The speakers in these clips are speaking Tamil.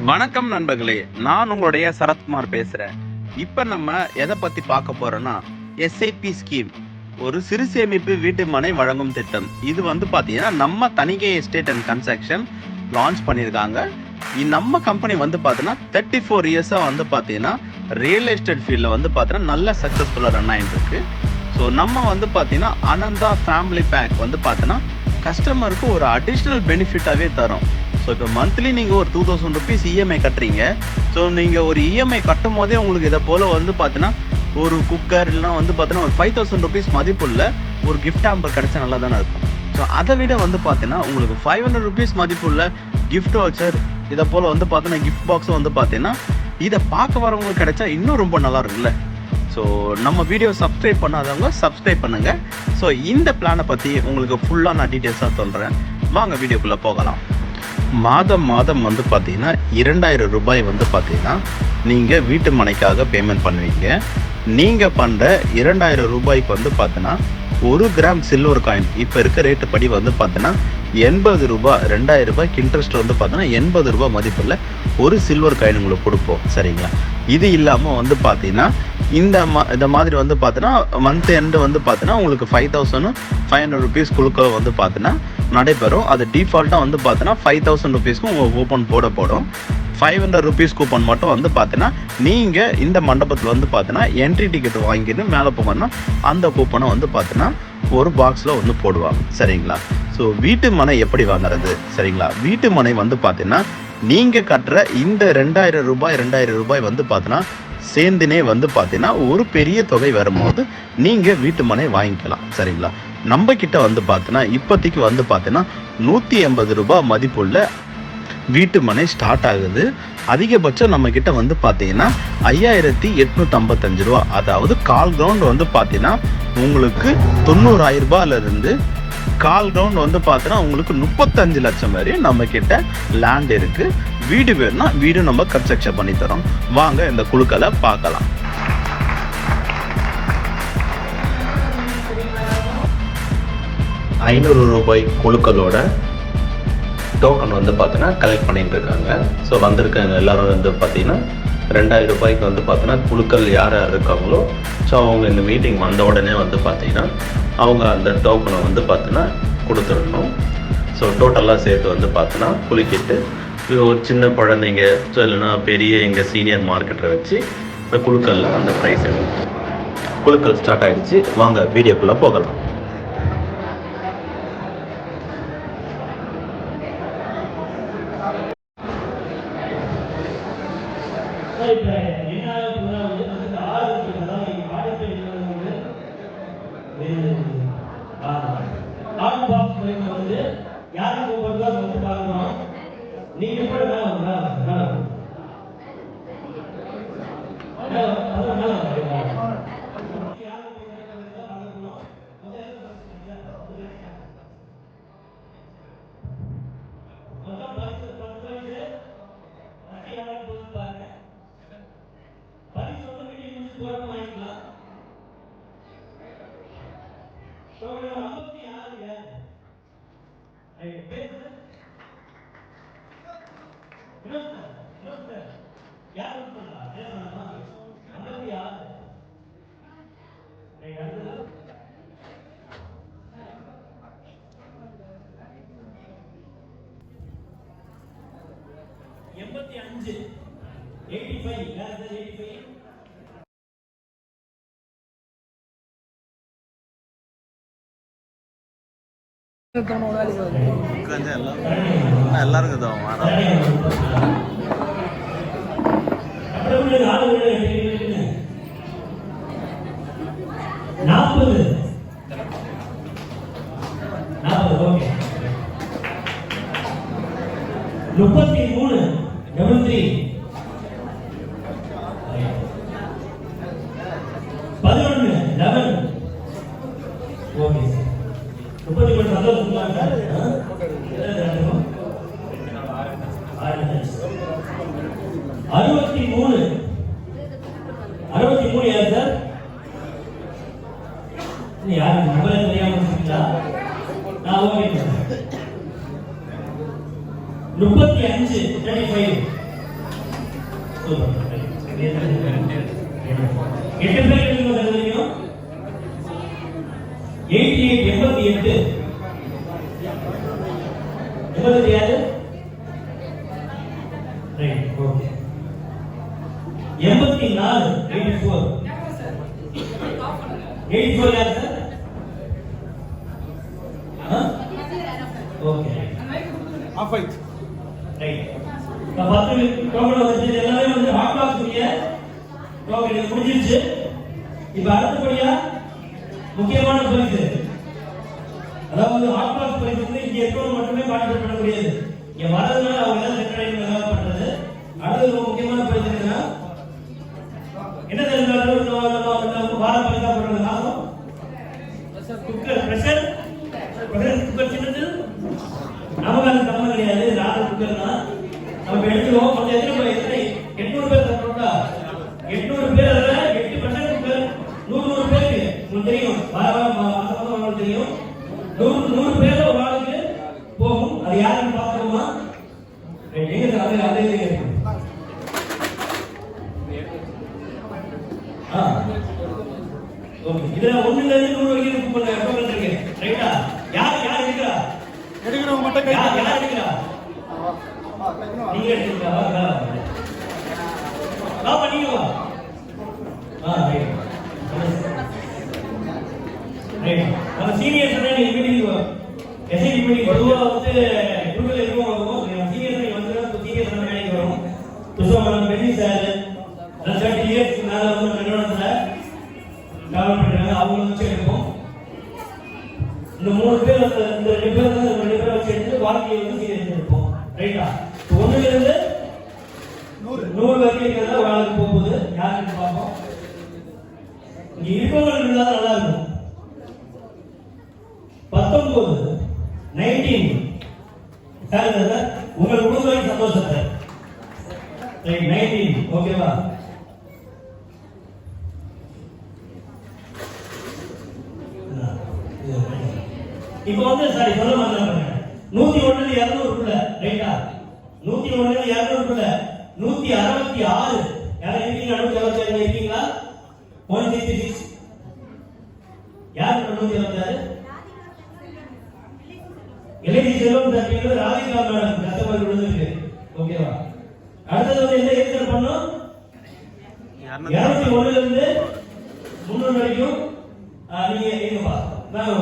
வணக்கம் நண்பர்களே நான் உங்களுடைய சரத்குமார் பேசுறேன். இப்ப நம்ம எதை பத்தி பார்க்க போறோம்னா எஸ்ஐபி ஸ்கீம் ஒரு சிறு சேமிப்பு வீட்டு மனை வழங்கும் திட்டம். இது வந்து பாத்தீங்கன்னா நம்ம Thanigai estate and construction launch பண்ணியிருக்காங்க. நம்ம கம்பெனி வந்து பார்த்தீங்கன்னா தேர்ட்டி ஃபோர் இயர்ஸாக வந்து பார்த்தீங்கன்னா ரியல் எஸ்டேட் ஃபீல்டில் வந்து பார்த்தீங்கன்னா நல்ல சக்ஸஸ்ஃபுல்லாக ரன் ஆகிட்டு இருக்கு ஸோ நம்ம வந்து பார்த்தீங்கன்னா அனந்தா ஃபேமிலி பேக் வந்து பார்த்தீங்கன்னா கஸ்டமருக்கு ஒரு அடிஷ்னல் பெனிஃபிட்டாகவே தரும். ஸோ இப்போ மந்த்லி நீங்கள் ஒரு டூ தௌசண்ட் ருபீஸ் இஎம்ஐ கட்டுறீங்க. ஸோ நீங்கள் ஒரு இஎம்ஐ கட்டும் போதே உங்களுக்கு இதை போல் வந்து பார்த்தீங்கன்னா ஒரு குக்கர் இல்லைனா வந்து பார்த்தீங்கன்னா ஒரு ஃபைவ் தௌசண்ட் ருபீஸ் மதிப்புள்ள ஒரு கிஃப்ட் ஆம்பர் கிடைச்சா நல்லா தானே இருக்கும். ஸோ அதை விட வந்து பார்த்தீங்கன்னா உங்களுக்கு ஃபைவ் ஹண்ட்ரட் ருபீஸ் மதிப்புள்ள கிஃப்ட் வாட்சர் இதை போல் வந்து பார்த்தீங்கன்னா கிஃப்ட் பாக்ஸும் வந்து பார்த்தீங்கன்னா இதை பார்க்க வரவங்களுக்கு கிடைச்சா இன்னும் ரொம்ப நல்லா இருக்குல்ல ஸோ நம்ம வீடியோ சப்ஸ்கிரைப் பண்ணாதவங்க சப்ஸ்கிரைப் பண்ணுங்கள் ஸோ இந்த பிளானை பற்றி உங்களுக்கு ஃபுல்லாக நான் டீட்டெயில்ஸாக சொல்கிறேன் வாங்க வீடியோக்குள்ளே போகலாம். மாதம் மாதம் வந்து பார்த்தீங்கன்னா இரண்டாயிரம் ரூபாய் வந்து பார்த்தீங்கன்னா நீங்கள் வீட்டு மனைக்காக பேமெண்ட் பண்ணுவீங்க. நீங்கள் பண்ணுற இரண்டாயிரம் ரூபாய்க்கு வந்து பார்த்தீங்கன்னா ஒரு கிராம் சில்வர் காயின் இப்போ இருக்க ரேட்டு படி வந்து பார்த்தீங்கன்னா எண்பது ரூபாய் ரெண்டாயிரம் ரூபாய்க்கு இன்ட்ரெஸ்ட் வந்து பார்த்தீங்கன்னா எண்பது ரூபாய் மதிப்பில் ஒரு சில்வர் காயின் உங்களுக்கு கொடுப்போம். சரிங்களா? இது இல்லாமல் வந்து பார்த்தீங்கன்னா இந்த மா இந்த மாதிரி வந்து பார்த்தீங்கன்னா மந்த் எண்டு வந்து பார்த்தீங்கன்னா உங்களுக்கு five thousand five hundred rupees குழுக்க வந்து பார்த்தீங்கன்னா நடைபெறும். அது டிஃபால்ட்டாக வந்து பார்த்தீங்கன்னா ஃபைவ் தௌசண்ட் ருபீஸ்க்கு உங்கள் கூப்பன் போட போடும். ஃபைவ் ஹண்ட்ரட் ருபீஸ் கூப்பன் மட்டும் வந்து பார்த்தீங்கன்னா நீங்கள் இந்த மண்டபத்தில் வந்து பார்த்தீங்கன்னா என்ட்ரி டிக்கெட் வாங்கிட்டு மேலே போங்கன்னா அந்த கூப்பனை வந்து பார்த்தீங்கன்னா ஒரு பாக்ஸில் வந்து போடுவாங்க. சரிங்களா? ஸோ வீட்டு மனை எப்படி வாங்குறது? சரிங்களா? வீட்டு மனை வந்து பார்த்தீங்கன்னா நீங்கள் கட்டுற இந்த ரெண்டாயிரம் ரூபாய் ரெண்டாயிரம் ரூபாய் வந்து பார்த்தீங்கன்னா சேர்ந்துனே வந்து பார்த்தீங்கன்னா ஒரு பெரிய தொகை வரும்போது நீங்கள் வீட்டு மனை வாங்கிக்கலாம். சரிங்களா? நம்ம கிட்ட வந்து பார்த்தீங்கன்னா இப்போதைக்கு வந்து பார்த்தீங்கன்னா நூற்றி எண்பது ரூபாய் மதிப்புள்ள வீட்டு மனை ஸ்டார்ட் ஆகுது. அதிகபட்சம் நம்ம கிட்ட வந்து பார்த்தீங்கன்னா ஐயாயிரத்தி எட்நூத்தி ஐம்பத்தஞ்சு ரூபா. அதாவது கால் கிரவுண்ட் வந்து பார்த்தீங்கன்னா உங்களுக்கு தொண்ணூறாயிரம் ரூபாயிலிருந்து கால் கிரவுண்ட் வந்து பார்த்தீங்கன்னா உங்களுக்கு முப்பத்தஞ்சு லட்சம் வரையும் நம்ம கிட்ட லேண்ட் இருக்கு. வீடு வேணும்னா வீடு நம்ம கன்ஸ்ட்ரக்ஷன் பண்ணி தரோம். வாங்க இந்த குழுக்களை பார்க்கலாம். ஐநூறு ரூபாய் குழுக்களோட டோக்கன் வந்து பார்த்தீங்கன்னா கலெக்ட் பண்ணிட்டு இருக்காங்க. ஸோ வந்திருக்கவங்க எல்லாரும் வந்து பார்த்தீங்கன்னா ரெண்டாயிரம் ரூபாய்க்கு வந்து பார்த்தீங்கன்னா குழுக்கள் யார் யார் இருக்காங்களோ ஸோ அவங்க இந்த மீட்டிங் வந்த உடனே வந்து பார்த்தீங்கன்னா அவங்க அந்த டோக்கனை வந்து பார்த்தீங்கன்னா கொடுத்துடணும். ஸோ டோட்டலாக சேர்த்து வந்து பார்த்தீங்கன்னா குளிக்கிட்டு ஒரு சின்ன குழந்தைங்க ஸோ இல்லைன்னா பெரிய எங்கள் சீனியர் மார்க்கெட்டை வச்சு இந்த குழுக்கள் அந்த ப்ரைஸ் எடுக்கும் குழுக்கள் ஸ்டார்ட் ஆயிடுச்சு. வாங்க வீடியோக்குள்ளே போகலாம் நீங்க கூட மேல வாங்க, மேல வாங்க, மேல வாங்க. மேல வாங்க, அதான் மேல வாங்க, மேல வாங்க. யாரு போய் பார்க்கணும்? மொத்தம் பரிசு பத்து வயசு வட்டி யாரு போகுது பாருங்க பரிசு வந்து வீட்டுக்கு முடிச்சு போறப்ப வாங்கிக்கலாம் உங்களுடைய ஐம்பத்தி ஆறு யாரு ஐயா, பேரு வினோத் சார், வினோத் சார். யார் வினோத் சாரா? பேர் வேணாமா? ஐம்பத்தி ஆறு ஐயா, அடுத்தது எண்பத்தி அஞ்சு. எயிட்டி ஃபைவ் எயிட்டி ஃபைவ் எல்லாருக்கும் தான் அடுத்தவங்களுக்கு ஆளு விட வேண்டியது. நாற்பது. நாற்பது. ஓகே. முப்பத்தி மூணு டபுள் த்ரீ பதினொன்று லெவன் ஓகே முப்பத்தி மூணு சந்தோஷங்களா சார் ஆ? எதாவது நடக்குமா? ஆறு அறுபத்தி மூணு அறுபத்தி மூணு யார் சார் இது யாரு நம்பர் தெரியாம இருக்கீங்களா முப்பத்தி அஞ்சு தேர்ட்டி ஃபைவ் எட்டு பேர் எழுதுங்க எயிட்டி எயிட் எண்பத்தி எட்டு எண்பத்தி யாரு ரைட் ஓகே எண்பத்தி நாலு எயிட்டி ஃபோர் எயிட்டி ஃபோர் யார் சார் ஓகே ஆஃப் ஆயிடுச்சு ரைட் இப்போ பத்து டோக்கன் வச்சு எல்லாமே வந்து ஹாட் பாக்ஸ் உடைய டோக்கன் இது முடிஞ்சிருச்சு. இப்போ அடுத்தபடியா முக்கியமான பரிசு அதாவது ஹாட் பாக்ஸ் பரிசு வந்து இங்க இருக்கவங்க மட்டுமே பார்ட்டிசிபேட் பண்ண முடியாது. இங்க வரதுனால அவங்க எல்லாம் சென்ட்ரல் ஏதாவது பண்றது. அடுத்தது முக்கியமான பரிசு என்னன்னா என்ன தெரிஞ்சாலும் நம்ம வார பரிசா குக்கர் பிரஷர் பிரஷர் குக்கர் சின்னது நமக்கு அது சம்மந்தம் கிடையாது ராடர் குக்கர் தான் நம்ம எடுத்துருவோம் கொஞ்சம் எத்தனை பேர் எத்தனை எட்நூறு பேர் தரணும்டா எட்நூறு பேர் அதில் எட்டு பர்சன்ட் குக்கர் நூறு நூறு பேருக்கு உங்களுக்கு தெரியும் வார வாரம் மா- மாசம் மாசம் உங்களுக்கு தெரியும் நூறு நூறு பேர் ஒரு ஆளுக்கு போகும் அது யாருன்னு பார்க்கணுமா எங்க சார் அது அதே இருக்கு ஆ ஓகே இதுல ஒண்ணுல இருந்து நூறு வரைக்கும் புக் பண்ண டோக்கன் இருக்கு ரைட்டா யார் யார் இருக்கிறா எடுக்கிறவங்க மட்டும் கை நீங்க எடுக்கிறீங்களா வா, வா. நீங்க வா ஆ ரைட் நம்ம சீனியர்ஸ் நீங்க மீட்டிங் எஸ்ஐடி மீட்டிங் பொதுவா வந்து குழுவில் வருவோம் சீனியர்ஸ் நீங்க வந்து சீனியர்ஸ் வரும் பெரிய சார் தேர்ட்டி மேல வந்து டிராவல் அவங்க வச்சு எடுப்போம் இந்த மூணு பேர் இந்த ரெண்டு பேர் தான் வாழ்க்கையை வந்து சீரியஸ் எடுப்போம் ரைட்டா ஒண்ணுல இருந்து நூறு. நூறு வரைக்கும் இருக்கிறதா ஒரு ஆளுக்கு போகுது யாருன்னு பார்ப்போம்? இங்க இருக்கவங்களுக்கு இருந்தா தான் நல்லா இருக்கும். பத்தொன்பது நைன்டீன் சார் சார் உங்களுக்கு கொடுக்குற சந்தோஷத்தை. ரைட் நைன்டீன் ஓகேவா இப்போ வந்து சாரி சொல்ல மாட்டேன் நூத்தி ஒண்ணுல இருநூறுக்குள்ள ரைட்டா நூத்தி ஒண்ணுல இருநூறுக்குள்ள நூத்தி அறுபத்தி ஆறு யாரும் இருக்கீங்க நூத்தி அறுபத்தி ஆறு இருக்கீங்களா ஒன் சிக்ஸ்டி சிக்ஸ் யாருக்கு நூத்தி அறுபத்தி ஆறு இலங்கை செல்வம் தட்டிங்கிறது ராதிகா மேடம் கஸ்டமர் விழுந்துருக்கு ஓகேவா அடுத்தது வந்து என்ன ஏற்பாடு பண்ணும் இருநூத்தி ஒண்ணுல இருந்து முன்னூறு வரைக்கும் ஆ, நீங்க எங்கப்பா நான்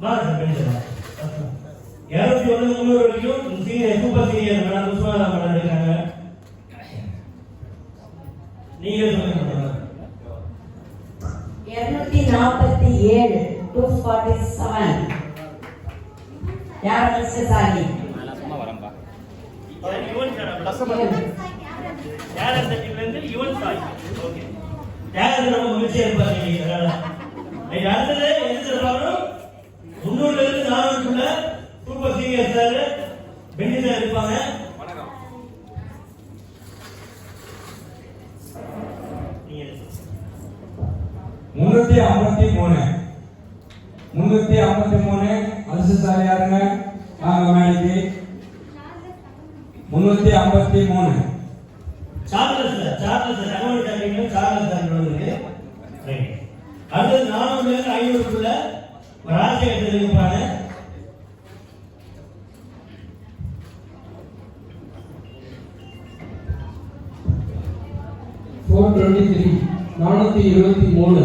வாங்க சார் பேசலாம் இருநூத்தி ஒண்ணு முன்னூறு வரைக்கும் senior super senior madam Pushpa madam இருக்காங்க நீங்க சொல்லுங்க. இருநூத்தி நாற்பத்தி ஏழு டூ ஃபார்ட்டி செவன் யார் அதிர்ஷ்டசாலி அது யுவன் சாய் ஓகே தியாகர் நம்ம அதனால. இன்னைக்கு அடுத்தது சீனியர் சார் பென்னி சார் இருப்பாங்க முன்னூத்தி ஐம்பத்தி மூணு. முன்னூத்தி ஐம்பத்தி மூணு. அதிர்ஷ்டசாலி யாருங்க? வாங்க மேடைக்கு. முன்னூத்தி ஐம்பத்தி மூணு. சார்லஸ் சார் சார்லஸ் சார் தகவல் கேட்டீங்க சார்லஸ் சார் ரைட் அடுத்தது நானூறுல இருந்து ஐநூறுக்குள்ள ஒரு ராஜசேகர் டுவெண்ட்டி த்ரீ நானூத்தி இருபத்தி மூணு.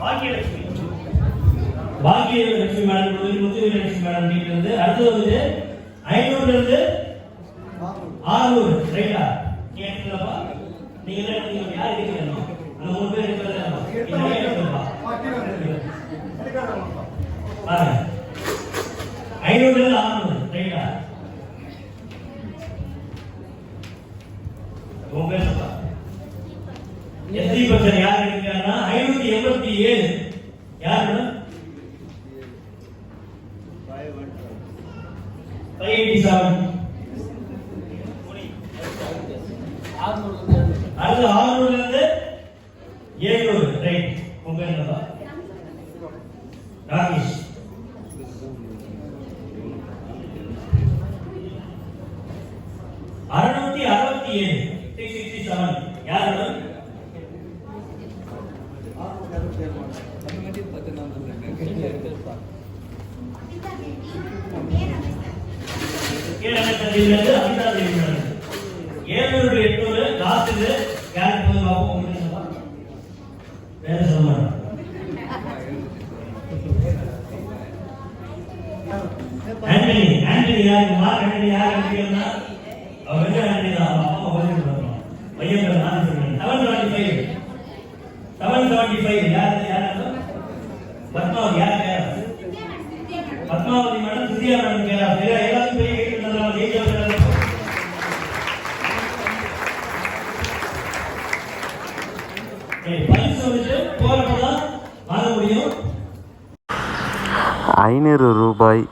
பாக்கியலட்சுமி பாக்கியலட்சுமி மேடம் வந்து முத்துலட்சுமி மேடம் இருந்து அடுத்தது வந்து ஐநூறுல இருந்து ஆறுநூறு. ரைட்டா? கேட்கலப்பா நீங்க எடுத்தீங்க? யார் இருக்கீங்க அந்த மூணு பேர் இருக்கிறது ஐநூறுல இருந்து ஆறுநூறு ரைட்டா உங்க பேர் சொல்லுங்க. எஸ்டி பர்சன் யார் இருக்காங்கன்னா ஐநூத்தி எண்பத்தி ஏழு யார் மேடம் ஃபைவ் எயிட்டி செவன் அது ஆறுநூறுல இருந்து ஏழுநூறு. ரைட் உங்க ராகேஷ் அறுநூத்தி அறுபத்தி ஏழு சிக்ஸ் சிக்ஸ்டி செவன் யார் மேடம் கீழே தந்தியிலிருந்து அமிதா தேவி மேடம் ஏழுநூறு எட்நூறு லாஸ்ட் இது யாருக்கு போய் பார்ப்போம் உங்களுக்கு என்னப்பா? வேற சொல்ல மாட்டேன் ஆண்டனி ஆண்டனி யாரு மார்க் ஆண்டனி யாரு அப்படின்னா அவர் வந்து ஆண்டனி தான் அவங்க அப்பா பதில் பண்ணுறோம் பையன் பேர் நான் சொல்றேன் seven seventy five seven seventy five யார் யார் பத்மாவதி யார் பேர் பத்மாவதி மேடம் சுதியா மேடம் பேரா பேரா எல்லாத்தையும் பெரிய கேட்டு தந்தாங்க ஜெயிச்ச பேரா பரிசு முடியும். ஐநூறு ரூபாய்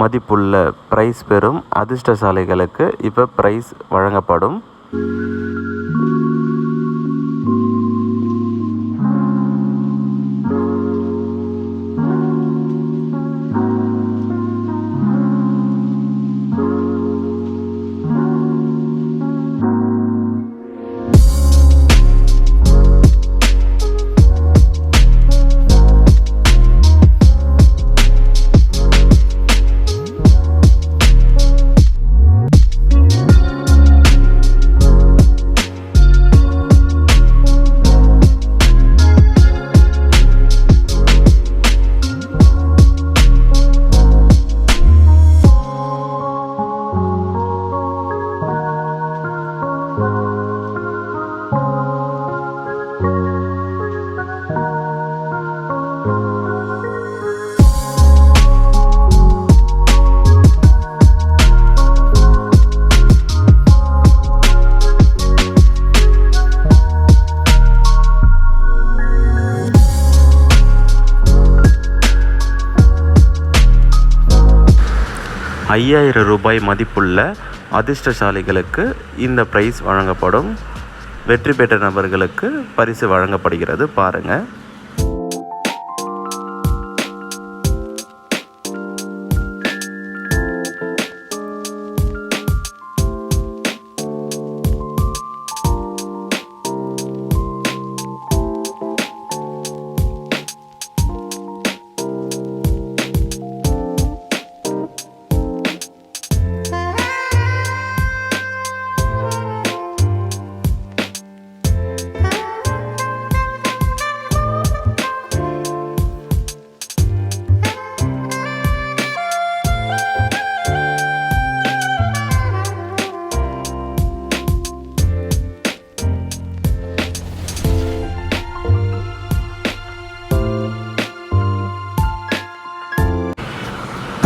மதிப்புள்ள பிரைஸ் பெறும் அதிர்ஷ்டசாலைகளுக்கு இப்போ பிரைஸ் வழங்கப்படும். ஐயாயிரம் ரூபாய் மதிப்புள்ள அதிர்ஷ்டசாலிகளுக்கு இந்த ப்ரைஸ் வழங்கப்படும். வெற்றி பெற்ற நபர்களுக்கு பரிசு வழங்கப்படுகிறது. பாருங்கள்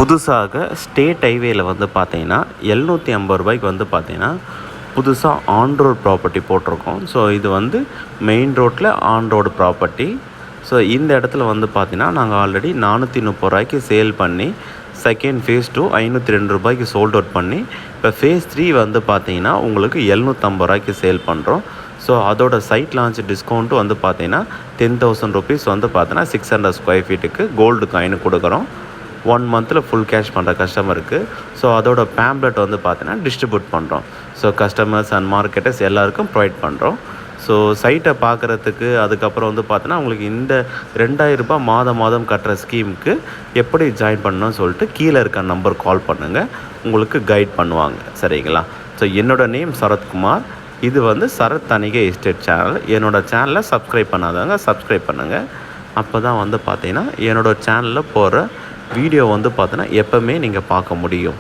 புதுசாக ஸ்டேட் ஹைவேயில் வந்து பார்த்தீங்கன்னா எழுநூற்றி ஐம்பது ரூபாய்க்கு வந்து பார்த்தீங்கன்னா புதுசாக ஆன் ரோடு ப்ராப்பர்ட்டி போட்டிருக்கோம். ஸோ இது வந்து மெயின் ரோட்டில் ஆன் ரோடு ப்ராப்பர்ட்டி ஸோ இந்த இடத்துல வந்து பார்த்தீங்கன்னா நாங்கள் ஆல்ரெடி நானூற்றி முப்பது ரூபாய்க்கு சேல் பண்ணி செகண்ட் ஃபேஸ் டூ ஐநூற்றி ரெண்டு ரூபாய்க்கு சோல்ட் அவுட் பண்ணி இப்போ ஃபேஸ் த்ரீ வந்து பார்த்தீங்கன்னா உங்களுக்கு எழுநூற்றம்பது ரூபாய்க்கு சேல் பண்ணுறோம் ஸோ அதோட சைட் லான்ச் டிஸ்கவுண்ட்டு வந்து பார்த்தீங்கன்னா டென் தௌசண்ட் ருபீஸ் வந்து பார்த்தீங்கன்னா சிக்ஸ் ஹண்ட்ரட் ஸ்கொயர் ஃபீட்டுக்கு கோல்டு காயின் கொடுக்குறோம். ஒன் மந்தில் ஃபுல் கேஷ் பண்ணுற கஸ்டமருக்கு ஸோ அதோட பேம்ப்ளெட் வந்து பார்த்தீங்கன்னா டிஸ்ட்ரிபியூட் பண்ணுறோம் ஸோ கஸ்டமர்ஸ் அண்ட் மார்க்கெட்டர்ஸ் எல்லாருக்கும் ப்ரொவைட் பண்ணுறோம் ஸோ சைட்டை பார்க்குறதுக்கு அதுக்கப்புறம் வந்து பார்த்தீங்கன்னா உங்களுக்கு இந்த ரெண்டாயிரம் ரூபாய் மாதம் மாதம் கட்டுற ஸ்கீமுக்கு எப்படி ஜாயின் பண்ணணும்னு சொல்லிட்டு கீழே இருக்க நம்பர் கால் பண்ணுங்கள் உங்களுக்கு கைட் பண்ணுவாங்க. சரிங்களா? ஸோ என்னோட நேம் சரத்குமார். இது வந்து சரத் தணிகை எஸ்டேட் சேனல் என்னோடய சேனலை சப்ஸ்கிரைப் பண்ணாதவங்க சப்ஸ்கிரைப் பண்ணுங்கள் அப்போ தான் வந்து பார்த்தீங்கன்னா என்னோடய சேனலில் போகிற வீடியோ வந்து பார்த்தீங்கன்னா எப்போவுமே நீங்கள் பார்க்க முடியும்.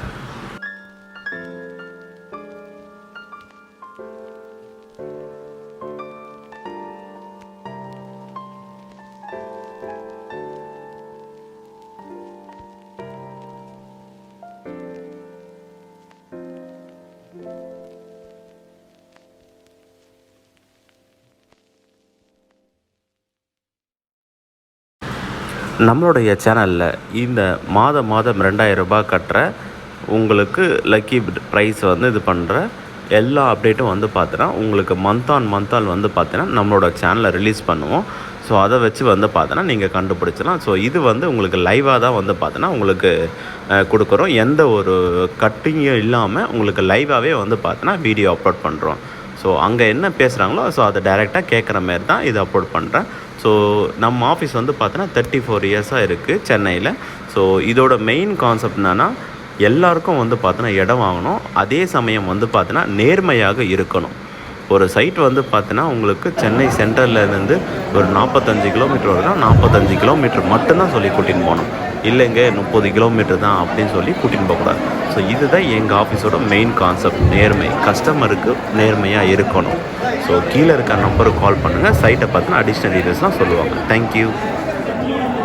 நம்மளுடைய சேனலில் இந்த மாதம் மாதம் ரெண்டாயிரம் ரூபாய் கட்டுற உங்களுக்கு லக்கி ப்ரைஸ் வந்து இது பண்ணுற எல்லா அப்டேட்டும் வந்து பார்த்தோன்னா உங்களுக்கு மந்த் ஆன் மந்த் ஆன் வந்து பார்த்தீங்கன்னா நம்மளோட சேனலில் ரிலீஸ் பண்ணுவோம். ஸோ அதை வச்சு வந்து பார்த்தோன்னா நீங்கள் கண்டுபிடிச்சலாம் ஸோ இது வந்து உங்களுக்கு லைவாக தான் வந்து பார்த்தோன்னா உங்களுக்கு கொடுக்குறோம். எந்த ஒரு கட்டிங்கும் இல்லாமல் உங்களுக்கு லைவாகவே வந்து பார்த்தோன்னா வீடியோ அப்லோட் பண்ணுறோம் ஸோ அங்கே என்ன பேசுகிறாங்களோ ஸோ அதை டைரெக்டாக கேட்குற மாதிரி தான் இதை அப்லோட் பண்ணுறேன் ஸோ நம்ம ஆஃபீஸ் வந்து பார்த்தோன்னா தேர்ட்டி ஃபோர் இயர்ஸாக இருக்குது சென்னையில். ஸோ இதோட மெயின் கான்செப்ட் என்னென்னா எல்லாருக்கும் வந்து பார்த்தோன்னா இடம் வாங்கணும். அதே சமயம் வந்து பார்த்தோன்னா நேர்மையாக இருக்கணும். ஒரு சைட் வந்து பார்த்தோன்னா உங்களுக்கு சென்னை சென்டர்லேருந்து ஒரு நாற்பத்தஞ்சு கிலோமீட்டர் வருதுன்னா நாற்பத்தஞ்சு கிலோமீட்டர் மட்டும்தான் சொல்லி கூட்டின்னு போகணும். இல்லைங்க முப்பது கிலோமீட்டர் தான் அப்படின்னு சொல்லி கூட்டின்னு போகக்கூடாது. ஸோ இதுதான் எங்கள் ஆஃபீஸோட மெயின் கான்செப்ட் நேர்மை. கஸ்டமருக்கு நேர்மையாக இருக்கணும். ஸோ கீழே இருக்க நம்பருக்கு கால் பண்ணுங்கள் சைட்டை பார்த்தினா அடிஷ்னல் டீட்டெயில்ஸ்லாம் சொல்லுவாங்க. தேங்க்யூ